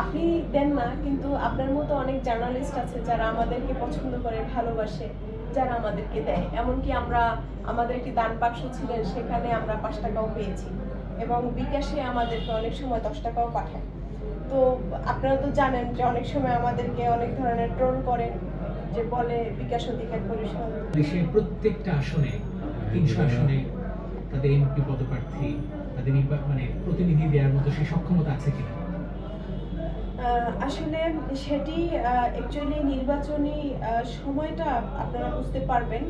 আপনি দেন না কিন্তু আপনার মতো অনেক জার্নালিস্ট আছে যারা আমাদেরকে পছন্দ করে ভালোবাসে যারা আমাদেরকে দেয়। এমনকি আমরা আমাদের একটি দান বাক্স ছিলেন সেখানে আমরা পাঁচ টাকাও পেয়েছি। এবং বিকাশে আমাদেরকে অনেক সময় দশ টাকাও পাঠায়। তো আপনারা তো জানেন যে অনেক সময় আমাদেরকে অনেক ধরনের ট্রোল করেন যে বলে বিকাশ অধিকার পরিষদ। দেশের প্রত্যেকটা আসনে তিনশো আসনে তাদের এমপি পদপ্রার্থী তাদের মানে প্রতিনিধি দেওয়ার মতো সেই সক্ষমতা আছে কিনা? আসলে সেটি অ্যাকচুয়ালি নির্বাচনী সময়টা আপনারা বুঝতে পারবেন।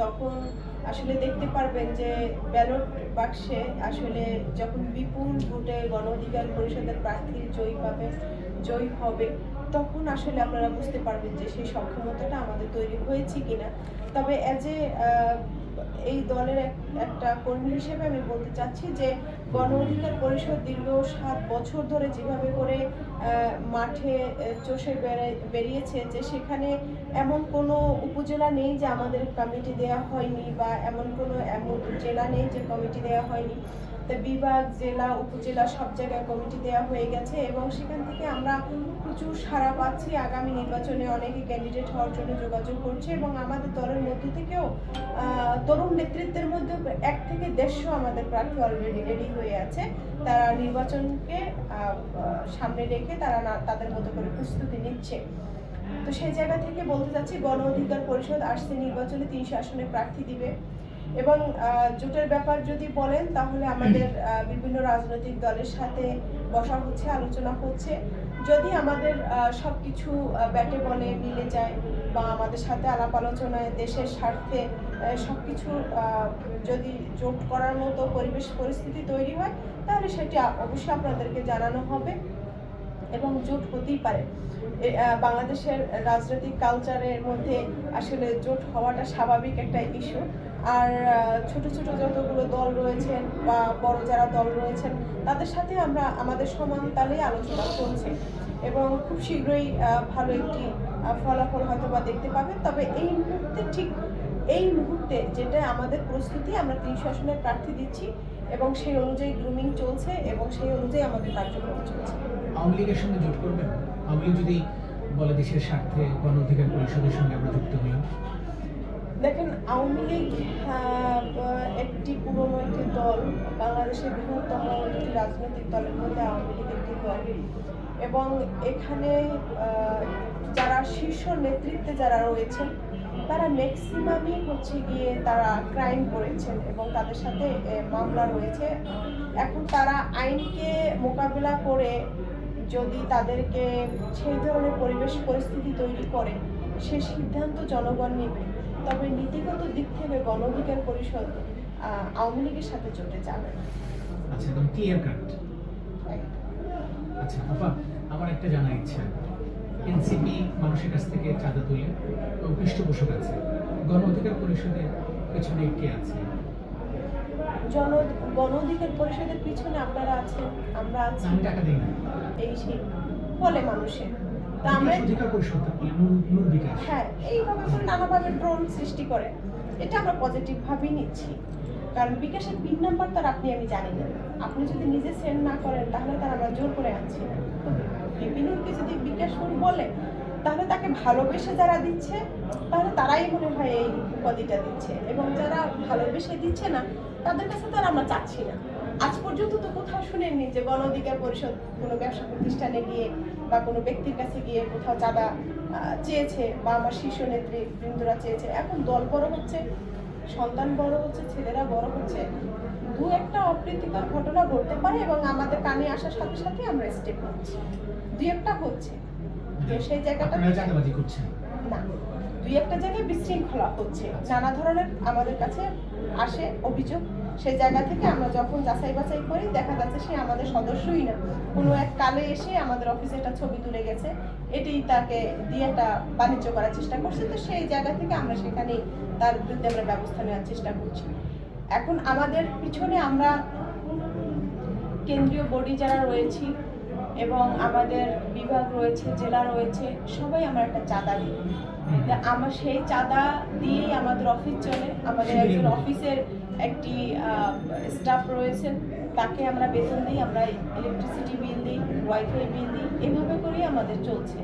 তখন আসলে দেখতে পারবেন যে ব্যালট বাক্সে আসলে যখন বিপুল ভোটে গণ অধিকার পরিষদের প্রার্থী জয়ী পাবে, জয়ী হবে, তখন আসলে আপনারা বুঝতে পারবেন যে সেই সক্ষমতাটা আমাদের তৈরি হয়েছে কিনা। তবে অ্যাজ এ এই দলের এক- একটা কর্মী হিসেবে আমি বলতে চাচ্ছি যে গণ অধিকার পরিষদ দীর্ঘ সাত বছর ধরে যেভাবে করে মাঠে চষে বেড়ে- বেরিয়েছে যে সেখানে এমন কোনো উপজেলা নেই যে আমাদের কমিটি দেওয়া হয়নি বা এমন কোনো এমন জেলা নেই যে কমিটি দেওয়া হয়নি। তা বিভাগ, জেলা, উপজেলা সব জায়গায় কমিটি দেওয়া হয়ে গেছে এবং সেখান থেকে আমরা প্রচুর সাড়া পাচ্ছি। আগামী নির্বাচনে অনেকে ক্যান্ডিডেট হওয়ার জন্য যোগাযোগ করছে এবং আমাদের দলের মধ্য থেকেও তরুণ নেতৃত্বের মধ্যে এক থেকে দেড়শো আমাদের প্রার্থী অলরেডি রেডি হয়ে আছে। তারা নির্বাচনকে সামনে রেখে তারা তাদের মতো করে প্রস্তুতি নিচ্ছে। তো সেই জায়গা থেকে বলতে চাচ্ছি গণ অধিকার পরিষদ আসছে নির্বাচনে তিনশো আসনে প্রার্থী দিবে। এবং জোটের ব্যাপার যদি বলেন তাহলে আমাদের বিভিন্ন রাজনৈতিক দলের সাথে বসা হচ্ছে আলোচনা হচ্ছে। যদি আমাদের আহ, সবকিছু আহ, ব্যাটে বলে মিলে যায় বা আমাদের সাথে আলাপ আলোচনায় দেশের স্বার্থে আহ, সবকিছু যদি জোট করার মতো পরিবেশ পরিস্থিতি তৈরি হয় তাহলে সেটি অবশ্যই আপনাদেরকে জানানো হবে এবং জোট হতেই পারে। বাংলাদেশের রাজনৈতিক কালচারের মধ্যে আসলে জোট হওয়াটা স্বাভাবিক একটা ইস্যু। আর ছোট ছোট যতগুলো দল রয়েছেন বা বড় যারা দল রয়েছেন তাদের সাথে আমরা আমাদের সমান তালেই আলোচনা চলছে। এবং খুব শীঘ্রই ভালো একটি ফলাফল হয়তো বা দেখতে পাবেন। তবে এই মুহূর্তে ঠিক এই মুহূর্তে যেটা আমাদের প্রস্তুতি আমরা তিনশো শাসনের প্রার্থী দিচ্ছি এবং সেই অনুযায়ী গ্রুমিং চলছে এবং সেই অনুযায়ী আমাদের কার্যক্রম চলছে। আওয়ামী লীগের সঙ্গে জোট করবেন? আওয়ামী লীগ যদি বলে দেশের স্বার্থে গণ অধিকার পরিষদের সঙ্গে আমরা যুক্ত হলাম দেখেন আওয়ামী লীগ একটি পুরনো একটি দল বাংলাদেশের বৃহত্তম একটি রাজনৈতিক দলের মধ্যে আওয়ামী লীগ একটি দল। এবং এখানে যারা শীর্ষ নেতৃত্বে যারা রয়েছেন, তারা ম্যাক্সিমামই হচ্ছে গিয়ে তারা ক্রাইম করেছেন এবং তাদের সাথে মামলা রয়েছে। এখন তারা আইনকে মোকাবিলা করে যদি তাদেরকে সেই ধরনের পরিবেশ পরিস্থিতি তৈরি করে, সে সিদ্ধান্ত জনগণ নেবে। তবে নীতিগত দিক থেকে গণ অধিকার পরিষদ আওয়ামী লীগের সাথে জোটে যাবে। আচ্ছা আচ্ছা আপা আমার একটা জানা ইচ্ছা। এনসিপি মানুষের কাছ থেকে চাঁদা তুলে এবং পৃষ্ঠপোষক আছে। গণ অধিকার পরিষদের পেছনে কে আছে? জন গণ অধিকার পরিষদের পিছনে আপনারা আছেন আমরা আছি। আমি টাকা দিই না। এই সেই বলে মানুষের। তা আমরা অধিকার বিকাশ। হ্যাঁ এইভাবে করে নানাভাবে ড্রোন সৃষ্টি করে। এটা আমরা পজিটিভ ভাবেই নিচ্ছি। কারণ বিকাশের পিন নাম্বার তার আপনি আমি জানি না। আপনি যদি নিজে সেন্ড না করেন, তাহলে তার আমরা জোর করে আনছি না। বিপিনুরকে যদি বিকাশ করে বলে, তাহলে তাকে ভালোবেসে যারা দিচ্ছে, তাহলে তারাই মনে হয় এই উপাধিটা দিচ্ছে। এবং যারা ভালোবেসে দিচ্ছে না, তাদের কাছে তার আমরা চাচ্ছি না। আজ পর্যন্ত তো কোথাও শুনেননি যে গণ অধিকার পরিষদ কোনো ব্যবসা প্রতিষ্ঠানে গিয়ে বা কোনো ব্যক্তির কাছে গিয়ে কোথাও চাঁদা চেয়েছে বা আমার শীর্ষ নেতৃবৃন্দরা চেয়েছে। এখন দল বড় হচ্ছে সন্তান বড় হচ্ছে ছেলেরা বড় হচ্ছে দু একটা অপ্রীতিকর ঘটনা ঘটতে পারে এবং আমাদের কানে আসার সাথে সাথে আমরা স্টেপ নিচ্ছি দুই একটা হচ্ছে। তো সেই জায়গাটা না। দুই একটা জায়গায় বিশৃঙ্খলা হচ্ছে। নানা ধরনের আমাদের কাছে আসে অভিযোগ। সেই জায়গা থেকে আমরা যখন যাচাই বাছাই করি, দেখা যাচ্ছে সে আমাদের সদস্যই না। কোনো এক কালে এসে আমাদের অফিসে একটা ছবি তুলে গেছে। এটি তাকে দিয়ে একটা বাণিজ্য করার চেষ্টা করছে। তো সেই জায়গা থেকে আমরা সেখানেই তার বিরুদ্ধে আমরা ব্যবস্থা নেওয়ার চেষ্টা করছি। এখন আমাদের পিছনে আমরা কেন্দ্রীয় বডি যারা রয়েছি এবং আমাদের বিভাগ রয়েছে জেলা রয়েছে সবাই আমরা একটা চাঁদা দিই। আমার সেই চাঁদা দিয়েই আমাদের অফিস চলে। আমাদের একজন অফিসের একটি স্টাফ রয়েছে। তাকে আমরা বেতন দিই আমরা ইলেকট্রিসিটি বিল দিই ওয়াইফাই বিল দিই এভাবে করেই আমাদের চলছে।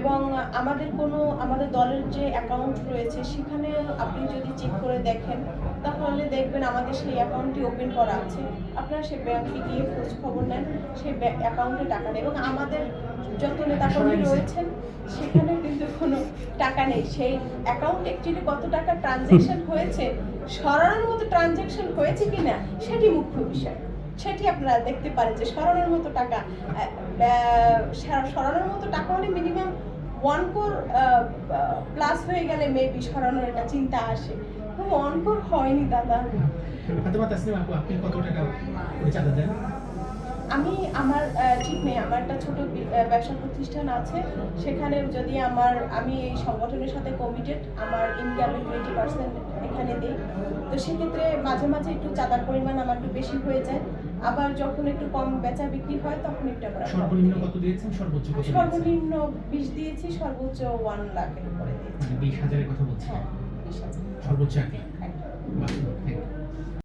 এবং আমাদের কোনো আমাদের দলের যে অ্যাকাউন্ট রয়েছে সেখানে আপনি যদি চেক করে দেখেন তাহলে দেখবেন আমাদের সেই অ্যাকাউন্টটি ওপেন করা আছে। আপনারা সেই ব্যাংকে গিয়ে খোঁজ খবর নেন সেই অ্যাকাউন্টে টাকা নেই এবং আমাদের যত নেতাকর্মী রয়েছেন সেখানে কিন্তু কোনো টাকা নেই। সেই অ্যাকাউন্ট অ্যাকচুয়ালি কত টাকা ট্রানজ্যাকশন হয়েছে সরানোর মতো ট্রানজ্যাকশন হয়েছে কিনা সেটি মুখ্য বিষয়। সেটি আপনারা দেখতে পারেন যে সরানোর মতো টাকা সরানোর মতো টাকা হলে মিনিমাম ওয়ান কোর প্লাস হয়ে গেলে মেবি সরানোর একটা চিন্তা আসে। ওয়ান কোর হয়নি দাদা। আপনি কত টাকা চাঁদা দেন? আমি আমার ঠিক নেই আমার একটা ছোট ব্যবসা প্রতিষ্ঠান আছে। সেখানে যদি আমার আমি এই সংগঠনের সাথে কমিটেড আমার ইনকাম টোয়েন্টি পার্সেন্ট এখানে দিই। তো সেক্ষেত্রে মাঝে মাঝে একটু চাঁদার পরিমাণ আমার একটু বেশি হয়ে যায়। আবার যখন একটু কম বেচা বিক্রি হয় তখন একটু আবার সর্বনিম্ন। কত দিয়েছেন? সর্বোচ্চ কত সর্বনিম্ন বিশ দিয়েছি সর্বোচ্চ ওয়ান লাখের উপরে দিয়েছি। বিশ হাজারের কথা বলছি হ্যাঁ সর্বোচ্চ এক লাখ।